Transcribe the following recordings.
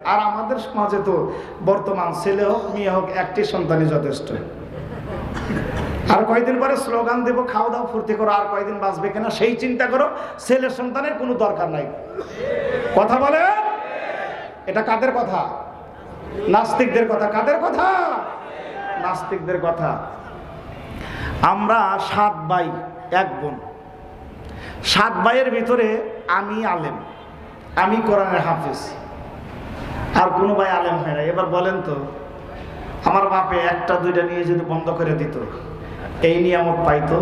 আর আমাদের সমাজে তো বর্তমান ছেলে হোক, মেয়ে হোক, একটি সন্তানই যথেষ্ট। আর কয়দিন পরে স্লোগান দেবো খাওয়া দাওয়া ফুর্তি করো, আর কয়দিন বাঁচবে কিনা সেই চিন্তা করো, ছেলে সন্তানের কোনো দরকার নাই। কথা বলে এটা কাদের কথা? নাস্তিকদের কথা। কাদের কথা? নাস্তিকদের কথা। আমরা সাত ভাই, এক বোন। সাত ভাইয়ের ভিতরে আমি আলেম, আমি কোরআনের হাফিজ। আর কোনো ভাই আলেম হয় না। এবার বলেন তো, আমার বাপে একটা, দুইটা নিয়ে যদি বন্ধ করে দিত, এই নিয়ামত পাইতো?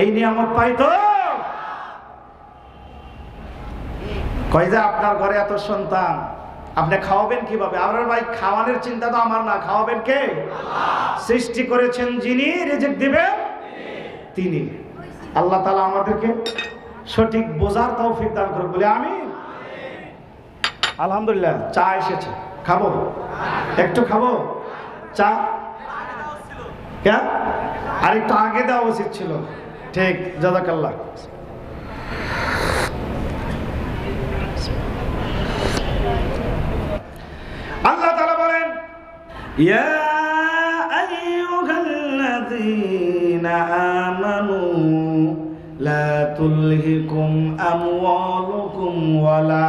এই নিয়ামত পাইতো? কয় যে আপনার ঘরে এত সন্তান, আপনি খাওয়াবেন কীভাবে? আপনার ভাই, খাওয়ানোর চিন্তা তো আমার না। খাওয়াবেন কে? সৃষ্টি করেছেন যিনি, রেজেক দিবেন তিনি। আল্লাহ তালা আমাদেরকে সঠিক বোঝার তৌফিক দান করে বলে আমি আলহামদুলিল্লাহ, চা এসেছে। খাব? একটু খাব? চা? আর একটু আগে দেওয়া উচিত ছিল। ঠিক জাজাকাল্লাহ আল্লাহ তাআলা বলেন আমানু, লা তুলহিকুম আমওয়ালুকুম ওয়ালা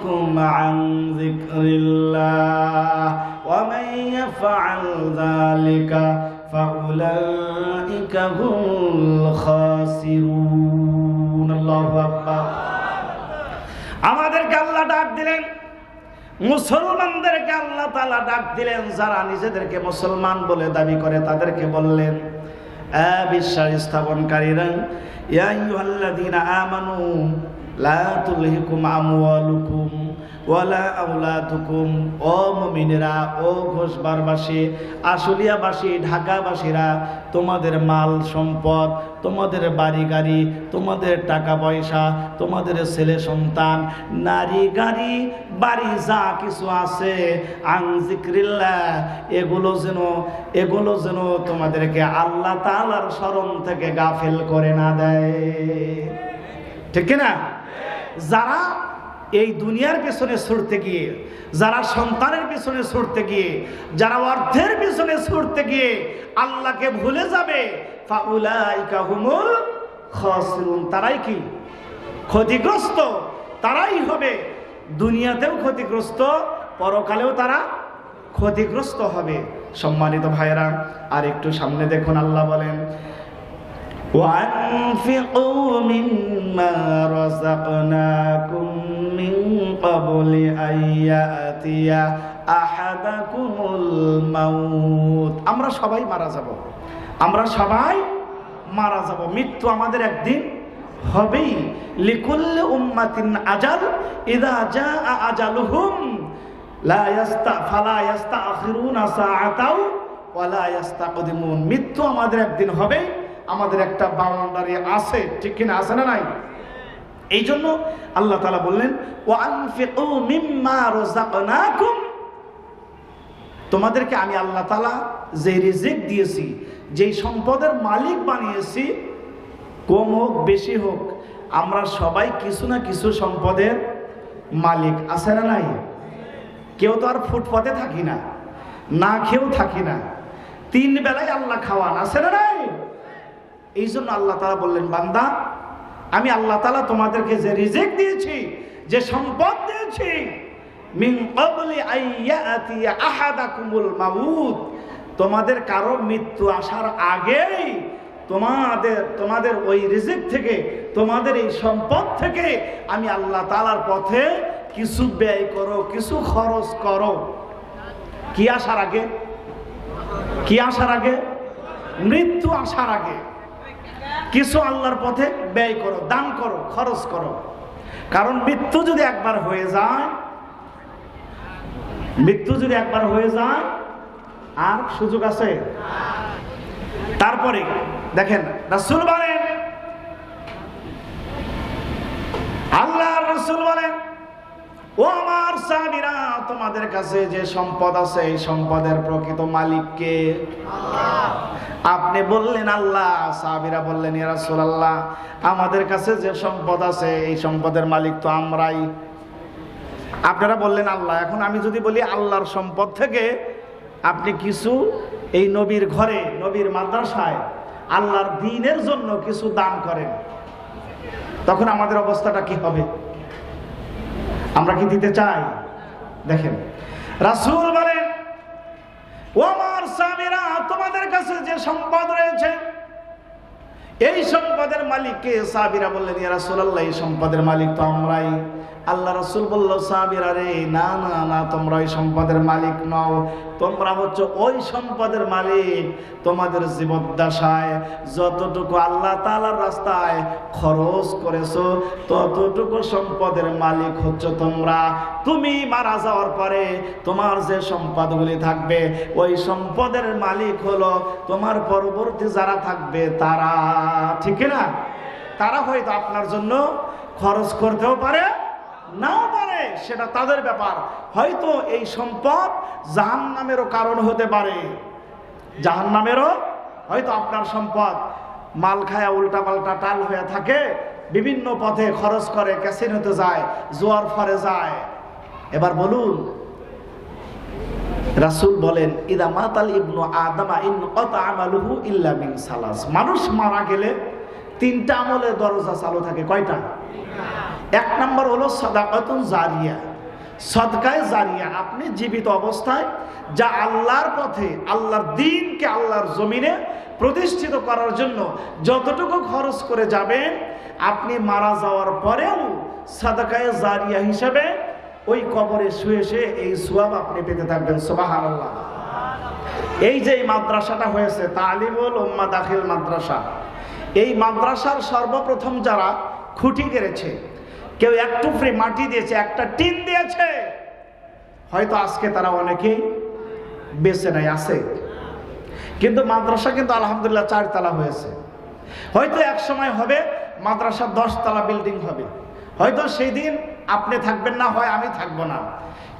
আওলাদুকুম আন যিকরিল্লাহ ওয়া মান ইয়াফআল যালিকা ফাউলাইকা হুমুল খাসিরুন আল্লাহু আকবার আমাদেরকে আল্লাহ ডাক দিলেন। মুসলমানদেরকে আল্লাহ তালা ডাক দিলেন। যারা নিজেদেরকে মুসলমান বলে দাবি করে তাদেরকে বললেন, "এ বিশ্বাস স্থাপনকারীরা, ইয়া আইয়ুহাল্লাযীনা আমানু লা তুলহিকুম আমওয়ালুকুম ওয়ালা আওলাদুকুম। ও মুমিনেরা, ও ঘোষবারবাসী, আশুলিয়াবাসী, ঢাকাবাসীরা, তোমাদের মাল সম্পদ, তোমাদের বাড়ি গাড়ি তোমাদের টাকা পয়সা, তোমাদের ছেলে সন্তান, নারী গাড়ি, বাড়ি যা কিছু আছে আং জিক্রিল্লাহ এগুলো যেন এগুলো যেন তোমাদেরকে আল্লাহ তাআলার স্মরণ থেকে গাফেল করে না দেয়। ঠিক কিনা? যারা এই দুনিয়ার পেছনে ছুটতে গিয়ে, যারা সন্তানের পেছনে ছুটতে গিয়ে, যারা অর্থের পেছনে ছুটতে গিয়ে আল্লাহকে ভুলে যাবে তারাই কি? ক্ষতিগ্রস্ত? তারাই হবে। দুনিয়াতেও ক্ষতিগ্রস্ত, পরকালেও তারা ক্ষতিগ্রস্ত হবে। সম্মানিত ভাইয়েরা আর একটু সামনে দেখুন, আল্লাহ বলেন وأنفقوا مما رزقناكم من قبل أن يأتي أحدكم الموت আমরা সবাই মারা যাব আমরা সবাই মারা যাব মৃত্যু আমাদের একদিন হবেই লিকুল্লি উম্মাতিন আজাল ইদা জা আজালুহুম লা ইয়াস্তা ফালা ইয়াস্তাখিরুনা সাআতাও ওয়ালা ইয়াস্তাকদিমুন মৃত্যু আমাদের একদিন হবেই আমাদের একটা বাউন্ডারি আছে, ঠিক কিনা আছে না নাই? এই জন্য আল্লাহ তালা বললেন ও তোমাদেরকে আমি আল্লাহ তালা যে রিজিক দিয়েছি, যেই সম্পদের মালিক বানিয়েছি, কম হোক, বেশি হোক, আমরা সবাই কিছু না কিছু সম্পদের মালিক, আছে না নাই? কেউ তো আর ফুটপাতে থাকি না না খেয়েও থাকি না। তিন বেলায় আল্লাহ খাওয়ান, আছে না নাই? এই জন্য আল্লাহ তালা বললেন, বান্দা, আমি আল্লাহ তালা তোমাদেরকে যে রিজেক্ট দিয়েছি, যে সম্পদ দিয়েছি তোমাদের কারও মৃত্যু আসার আগেই তোমাদের তোমাদের ওই রিজিক থেকে, তোমাদের এই সম্পদ থেকে আমি আল্লাহ তালার পথে কিছু ব্যয় করো, কিছু খরচ করো। কি আসার আগে? কি আসার আগে? মৃত্যু আসার আগে। কিছু আল্লাহর পথে ব্যয় করো, দান করো, খরচ করো। কারণ মৃত্যু যদি একবার হয়ে যায়, মৃত্যু যদি একবার হয়ে যায়, আর সুযোগ আছে? তারপরে, দেখেন, রাসূল বলেন, আল্লাহ রসুল বলেন, ও আমার সাহাবীরা, তোমাদের কাছে যে সম্পদ আছে, এই সম্পদের প্রকৃত মালিককে আপনি বললেন আল্লাহ, সাহাবীরা বললেন, ইয়া রাসূলুল্লাহ, আমাদের কাছে যে সম্পদ আছে, এই সম্পদের মালিক তো আমরাই। আপনারা বললেন, আল্লাহ, এখন আমি যদি বলি আল্লাহর সম্পদ থেকে আপনি কিছু এই নবীর ঘরে, নবীর মাদ্রাসায় আল্লাহর দিনের জন্য কিছু দান করেন, তখন আমাদের অবস্থাটা কি হবে? আমরা কি দিতে চাই? দেখেন, রাসূল বলেন ও আমার স্বামীরা তোমাদের কাছে যে সম্পদ রয়েছে, এই সম্পদের মালিককে সাবিরা বললেন, ইয়া রাসূলুল্লাহ, এই সম্পদের মালিক তো আমরাই। আল্লাহ রাসূল বলল সাবিরা রে, না না না, তোমরা ওই সম্পদের মালিক নও। তোমরা হচ্ছে ওই সম্পদের মালিক। তোমাদের জীবদ্দশায় যতটুকু আল্লাহ তাআলার রাস্তায় খরচ করেছ, ততটুকু সম্পদের মালিক হচ্ছে তোমরা। তুমি মারা যাওয়ার পরে তোমার যে সম্পদগুলি থাকবে, ওই সম্পদের মালিক হলো তোমার পরবর্তী যারা থাকবে তারা। ঠিক না তারা হয়তো আপনার জন্য খরচ করতেও পারে নাও পারে, সেটা তাদের ব্যাপার। হয়তো এই সম্পদ জাহান নামেরও কারণ হতে পারে। জাহান নামেরও হয়তো আপনার সম্পদ মাল খায়া উল্টা পাল্টা টাল হয়ে থাকে, বিভিন্ন পথে খরচ করে ক্যাসিনোতে যায়, জোয়ার ফরে যায়। এবার বলুন, রাসূল বলেন, ইদা মাতাল ইবনু আদামা ইন আমালুহু ইল্লা মিন সালাস। মানুষ মারা গেলে তিনটা আমলের দরজা চালু থাকে কয়টা? এক নম্বর হলো সাদাকাতুন জারিয়া। সদকায় জারিয়া। আপনি জীবিত অবস্থায় যা আল্লাহর পথে, আল্লাহর দিনকে আল্লাহর জমিনে প্রতিষ্ঠিত করার জন্য যতটুকু খরচ করে যাবেন, আপনি মারা যাওয়ার পরেও সাদাকায় জারিয়া হিসেবে ওই কবরে শুয়ে শুয়ে এই সুয়াব আপনি পেতে থাকবেন। সোবাহান আল্লাহ এই যে মাদ্রাসাটা হয়েছে, তালিমুল উম্মা দাখিল মাদ্রাসা। এই মাদ্রাসার সর্বপ্রথম যারা খুঁটি গেড়েছে কেউ এক টুকরি মাটি দিয়েছে, একটা টিন দিয়েছে। হয়তো আজকে তারা অনেকেই বেঁচে নাই, আছে। কিন্তু মাদ্রাসা কিন্তু আলহামদুলিল্লাহ চারতলা হয়েছে। হয়তো এক সময় হবে মাদ্রাসা দশতলা বিল্ডিং হবে। হয়তো সেই দিন আপনি থাকবেন না, হয় আমি থাকব না।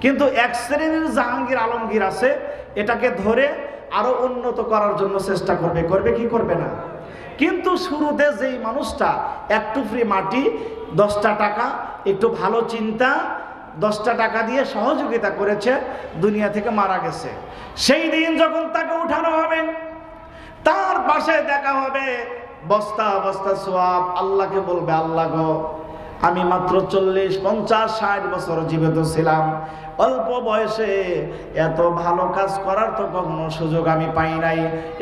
কিন্তু এক শ্রেণির জাহাঙ্গীর আলমগীর আছে, এটাকে ধরে আরও উন্নত করার জন্য চেষ্টা করবে। করবে কি করবে না? কিন্তু শুরুতে যেই মানুষটা একটু ফ্রি মাটি, দশটা টাকা, একটু ভালো চিন্তা, দশটা টাকা দিয়ে সহযোগিতা করেছে, দুনিয়া থেকে মারা গেছে। সেই দিন যখন তাকে উঠানো হবে, তার পাশে দেখা হবে, বস্তা বস্তা সোয়াব, আল্লাহকে বলবে, আল্লাহ গো, আমি মাত্র চল্লিশ, পঞ্চাশ, ষাট বছর জীবিত ছিলাম। অল্প বয়সে এত ভালো কাজ করার তো কখনো সুযোগ আমি পাই নাই।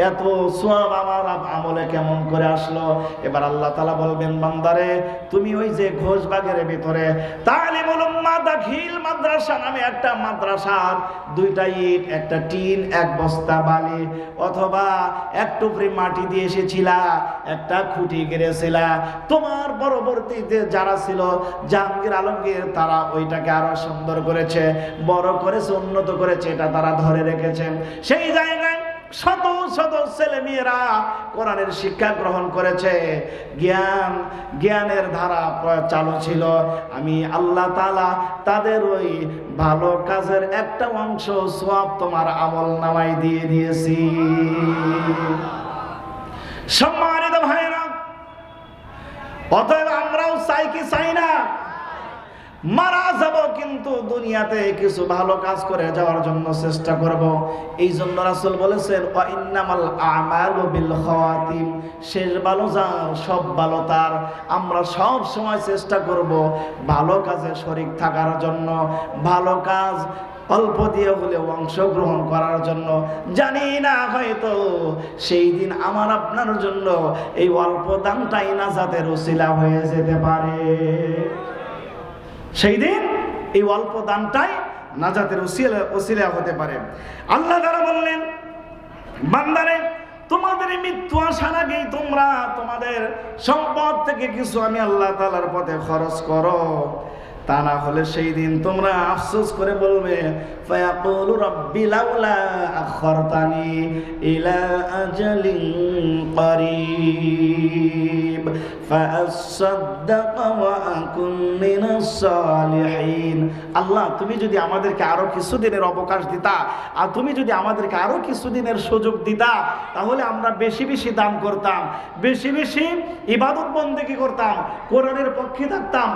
এত সোয়াব আমার আমলে কেমন করে আসলো? এবার আল্লাহ তালা বলবেন, বান্দারে, তুমি ওই যে ঘোষবাগের ভিতরে তালিমুল উম্মা দাখিল মাদ্রাসা নামে একটা মাদ্রাসার দুইটা ইট, একটা টিন, এক বস্তা বালি অথবা এক টুকরি মাটি দিয়ে এসেছিলা, একটা খুঁটি গেড়েছিলা। তোমার পরবর্তীতে যারা ছিল, জাহাঙ্গীর আলমগীর, তারা ওইটাকে আরও সুন্দর করেছে। বড় করেছে, উন্নত করেছে, এটা তারা ধরে রেখেছেন। সেই জায়গায় শত শত ছেলে মেয়েরা কোরআনের শিক্ষা গ্রহণ করেছে। জ্ঞান, জ্ঞানের ধারা চালু ছিল। আমি আল্লাহ তালা তাদের ওই ভালো কাজের একটা অংশ সব তোমার আমল নামাই দিয়ে দিয়েছি। সম্মানিত ভাইরা অতএব আমরাও চাই কি চাই না? মারা যাব কিন্তু দুনিয়াতে কিছু ভালো কাজ করে যাওয়ার জন্য চেষ্টা করব। এই জন্য রাসূল বলেছেন ইন্নামাল আমালু বিল খাওয়াতিম শেষ ভালো যার সব ভালো তার। আমরা সব সময় চেষ্টা করব ভালো কাজে শরিক থাকার জন্য, ভালো কাজ অল্প দিয়ে হলেও অংশগ্রহণ করার জন্য। জানি না হয়তো সেই দিন আমার আপনার জন্য এই অল্প দানটাই না যাতে রসিলা হয়ে যেতে পারে। সেই দিন এই অল্প দানটাই নাজাতের ওসিলা ওসিলা হতে পারে। আল্লাহ তারা বললেন, বান্দারে, তোমাদের মৃত্যু আসার আগেই তোমরা তোমাদের সম্পদ থেকে কিছু আমি আল্লাহ তালার পথে খরচ করো। তা না হলে সেই দিন তোমরা আফসোস করে বলবে ফায়াকুলু রাব্বি লাউলা আখরতানি ইলা আজালিন قريب فأصدق وأكن من الصالحين আল্লাহ তুমি যদি আমাদেরকে আরো কিছুদিনের অবকাশ দিতা আর তুমি যদি আমাদেরকে আরো কিছুদিনের সুযোগ দিতা তাহলে আমরা বেশি বেশি দান করতাম বেশি বেশি ইবাদত বন্দেগী করতাম কোরআনের পক্ষে থাকতাম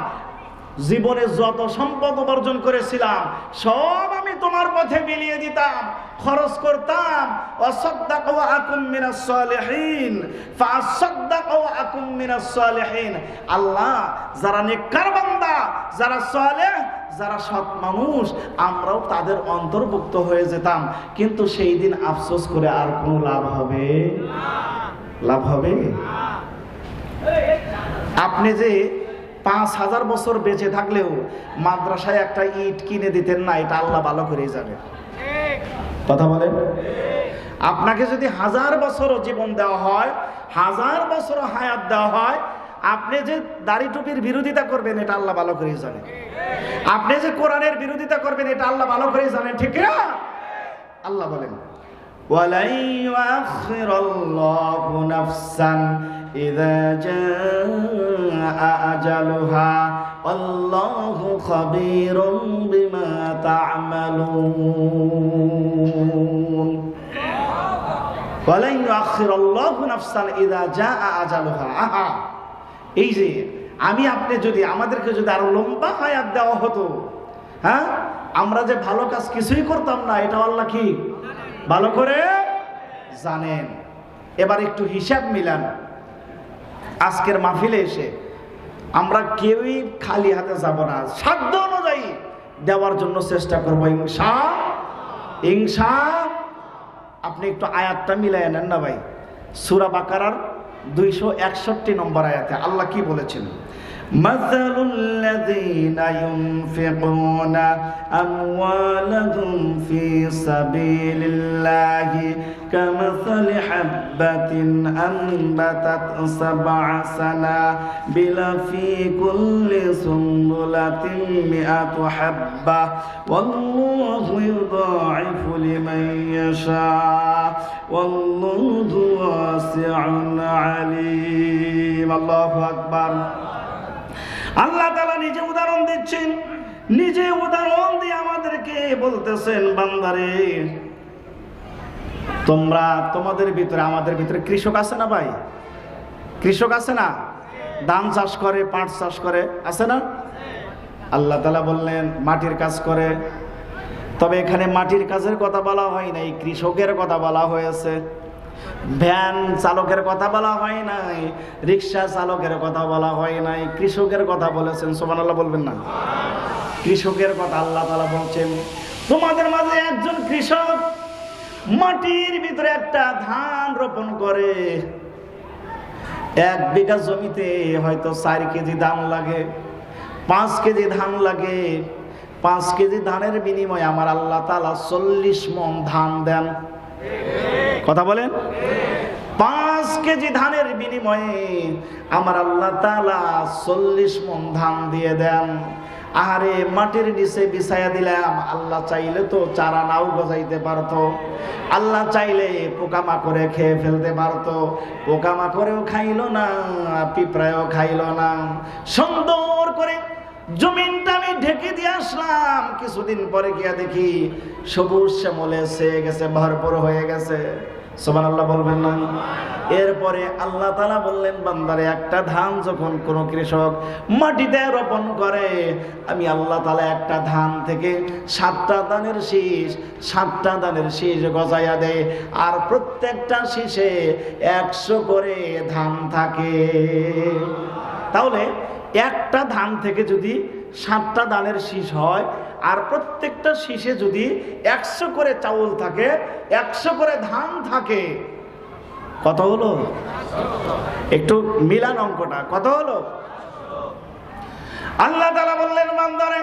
জীবনে যত সম্পদ উপার্জন করেছিলাম, সব আমি তোমার পথে বিলিয়ে দিতাম, খরচ করতাম। আল্লাহ, যারা নিকার বান্দা, যারা সালেহ, যারা সৎ মানুষ, আমরাও তাদের অন্তর্ভুক্ত হয়ে যেতাম। কিন্তু সেই দিন আফসোস করে আর কোনো লাভ হবে? লাভ হবে? আপনি যে পাঁচ হাজার বছর বেঁচে থাকলেও মাদ্রাসায় একটা ইট কিনে দিতেন না, এটা আল্লাহ ভালো করেই জানেন কথা বলেন? আপনাকে যদি হাজার বছরও জীবন দেওয়া হয়, হাজার বছরও হায়াত দেওয়া হয়, আপনি যে দাড়ি টুপির বিরোধিতা করবেন, এটা আল্লাহ ভালো করেই জানেন আপনি যে কোরআনের বিরোধিতা করবেন, এটা আল্লাহ ভালো করেই জানেন ঠিক না? আল্লাহ বলেন, ওয়ালাই ওয়াখিরাল্লাহু নাফসান إذا جاء أجلها والله خبير بما تعملون ولن يؤخر الله نفسا إذا جاء أجلها আহা এই যে আমি আপনি যদি আমাদেরকে যদি আরো লম্বা হায়াত দেওয়া হতো হ্যাঁ আমরা যে ভালো কাজ কিছুই করতাম না এটা আল্লাহ কি ভালো করে জানেন এবার একটু হিসাব মিলান আজকের মাহফিলে এসে আমরা কেউই খালি হাতে যাব না। সাধ্য অনুযায়ী দেওয়ার জন্য চেষ্টা করব। ইংসা ইংসা আপনি একটু আয়াতটা মিলাই নেন না ভাই? সুরা বাকারার দুইশো একষট্টি নম্বর আয়াতে। আল্লাহ কি বলেছেন? مثل الذين ينفقون أموالهم في سبيل الله كمثل حبة أنبتت سبع سنابل في كل سنبلة مئة حبة. والله يضاعف لمن يشاء. والله واسع عليم. الله أكبر. আল্লাহ তালা নিজে উদাহরণ দিচ্ছেন। নিজে উদাহরণ দিয়ে আমাদেরকে বলতেছেন, বান্দারে, তোমরা তোমাদের ভিতরে, আমাদের ভিতরে কৃষক আছে না ভাই? কৃষক আছে না? ধান চাষ করে, পাট চাষ করে, আছে না? আল্লাহ তালা বললেন, মাটির কাজ করে। তবে এখানে মাটির কাজের কথা বলা হয় নাই, কৃষকের কথা বলা হয়েছে। ভ্যান চালকের কথা বলা হয় নাই, রিক্সা চালকের কথা বলা হয় নাই, কৃষকের কথা বলেছেন সোমান আল্লাহ বলবেন না। কৃষকের কথা আল্লাহ তালা বলছেন, তোমাদের মাঝে একজন কৃষক মাটির ভিতরে একটা ধান রোপণ করে। এক বিঘা জমিতে হয়তো চার কেজি ধান লাগে, পাঁচ কেজি ধান লাগে। পাঁচ কেজি ধানের বিনিময়ে আমার আল্লাহ তালা চল্লিশ মন ধান দেন। কথা বলেন। পাঁচ কেজি ধানের বিনিময়ে আমার আল্লাহ তালা চল্লিশ মন ধান দিয়ে দেন। আহারে, মাটির নিচে বিছাইয়া দিলাম। আল্লাহ চাইলে তো চারা নাও গজাইতে পারতো। আল্লাহ চাইলে পোকামাকড়ে খেয়ে ফেলতে পারত। পারতো পোকামাকড়েও খাইল না, পিঁপড়ায়ও খাইল না। সুন্দর করে জমিনটা ঢেকে দিয়ে আসলাম। কিছুদিন পরে গিয়া দেখি সবুজ শ্যামলে সে গেছে, ভরপুর হয়ে গেছে। সোমান আল্লাহ বলবেন না? এরপরে আল্লাহ তালা বললেন, বান্দারে, একটা ধান যখন কোন কৃষক মাটিতে রোপণ করে, আমি আল্লাহ তালা একটা ধান থেকে সাতটা দানের শীষ, সাতটা দানের শীষ গজাইয়া দেয় আর প্রত্যেকটা শীষে একশো করে ধান থাকে। তাহলে একটা ধান থেকে যদি সাতটা দানের শীষ হয়, আর প্রত্যেকটা শীষে যদি একশো করে চাউল থাকে, একশো করে ধান থাকে, কত হলো? একটু মিলান অঙ্কটা, কত হলো? আল্লাহ তালা বললেন, বান্দারে,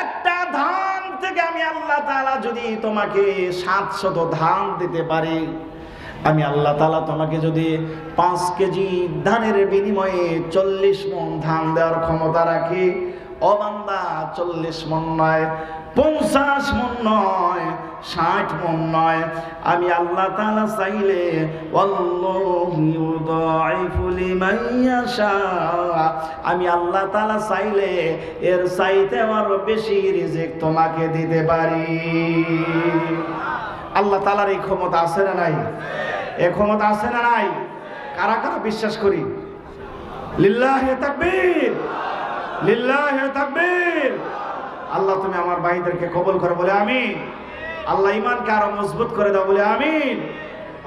একটা ধান থেকে আমি আল্লাহ তালা যদি তোমাকে সাতশত ধান দিতে পারি, আমি আল্লাহ তালা তোমাকে যদি পাঁচ কেজি ধানের বিনিময়ে চল্লিশ মন ধান দেওয়ার ক্ষমতা রাখি অবান্দা চল্লিশ মন নয়, পঞ্চাশ মন নয়, ষাট মন নয়। আমি আল্লাহ তালা চাইলে আমি আল্লাহ তালা চাইলে, এর চাইতে আরও বেশি রিজিক তোমাকে দিতে পারি। আল্লাহ তালার এই ক্ষমতা আছে না নাই? এ ক্ষমতা আছে না নাই? কারা কারা বিশ্বাস করি? লিল্লাহ তাকবীর। আল্লাহ, তুমি আমার ভাইদেরকে কবুল করে, বলে আমিন। আল্লাহ ইমানকে আরও মজবুত করে দাও, বলে আমিন।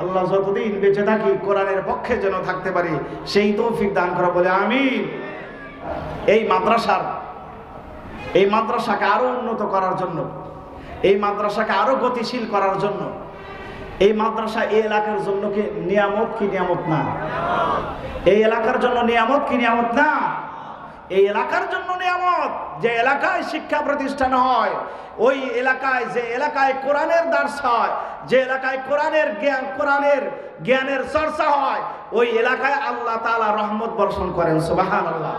আল্লাহ, যতদিন বেঁচে থাকি, কোরআনের পক্ষে যেন থাকতে পারি, সেই তৌফিক দান করে, বলে আমিন। এই মাদ্রাসার, এই মাদ্রাসাকে আরও উন্নত করার জন্য, এই মাদ্রাসাকে আরও গতিশীল করার জন্য, এই মাদ্রাসা এই এলাকার জন্য কি নিয়ামত কি নিয়ামত না? এই এলাকার জন্য নিয়ামত কি নিয়ামত না? এই এলাকার জন্য নিয়ামত। যে এলাকায় শিক্ষা প্রতিষ্ঠান হয়, ওই এলাকায় যে এলাকায় কোরআনের দার্স হয়, যে এলাকায় কোরআনের জ্ঞান, কোরআনের জ্ঞানের চর্চা হয়, ওই এলাকায় আল্লাহ তালা রহমত বর্ষণ করেন, সুবহানাল্লাহ।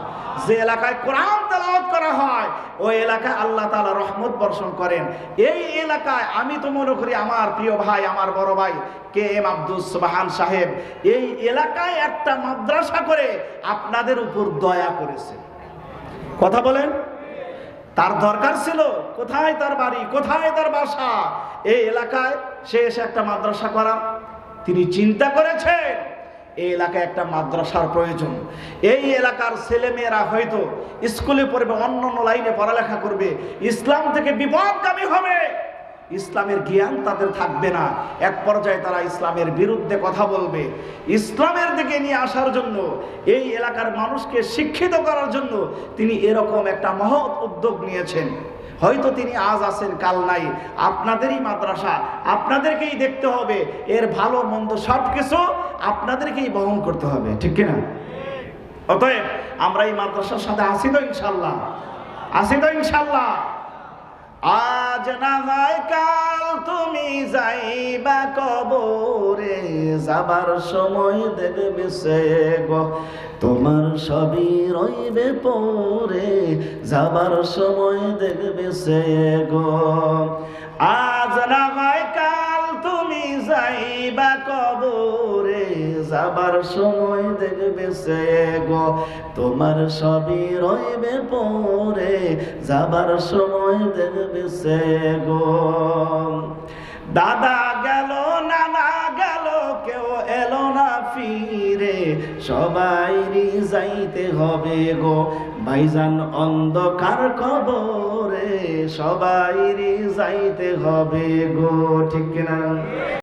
যে এলাকায় কোরআন তেলাওয়াত করা হয়, ওই এলাকায় আল্লাহ তাআলা রহমত বর্ষণ করেন। এই এলাকায় আমি তো মনে করি আমার প্রিয় ভাই, আমার বড় ভাই, কে এম আব্দুল সুবহান সাহেব, এই এলাকায় একটা মাদ্রাসা করে আপনাদের উপর দয়া করেছে। কথা বলেন। তার দরকার ছিল, কোথায় তার বাড়ি, কোথায় তার বাসা? এই এলাকায় সে এসে একটা মাদ্রাসা করা। তিনি চিন্তা করেছেন, এই এলাকায় একটা মাদ্রাসার প্রয়োজন। এই এলাকার ছেলেমেয়েরা হয়তো স্কুলে পড়বে অন্য অন্য লাইনে পড়ালেখা করবে। ইসলাম থেকে বিপদগামী হবে। ইসলামের জ্ঞান তাদের থাকবে না। এক পর্যায়ে তারা ইসলামের বিরুদ্ধে কথা বলবে। ইসলামের দিকে নিয়ে আসার জন্য, এই এলাকার মানুষকে শিক্ষিত করার জন্য তিনি এরকম একটা মহৎ উদ্যোগ নিয়েছেন। হয়তো তিনি আজ আছেন, কাল নাই। আপনাদেরই মাদ্রাসা, আপনাদেরকেই দেখতে হবে। এর ভালো, মন্দ সব কিছু আপনাদেরকেই বহন করতে হবে। ঠিক কিনা? অতএব আমরা এই মাদ্রাসার সাথে আসি তো ইনশাল্লাহ। আসি তো ইনশাল্লাহ। আজ না হয় কাল তুমি যাইবা কবরে, যাবার সময় দেখবে সে গো। তোমার সবই রইবে পরে, যাবার সময় দেখবে সে গো। যাবার সময় দেখবে সে গো। তোমার সবই রইবে পরে, যাবার সময় দেখবে সে গো। দাদা গেল, নানা গেল, কেউ এলো না ফিরে। সবাই যাইতে হবে গো। ভাইজান অন্ধকার খবরে সবাই যাইতে হবে গো। ঠিক কিনা?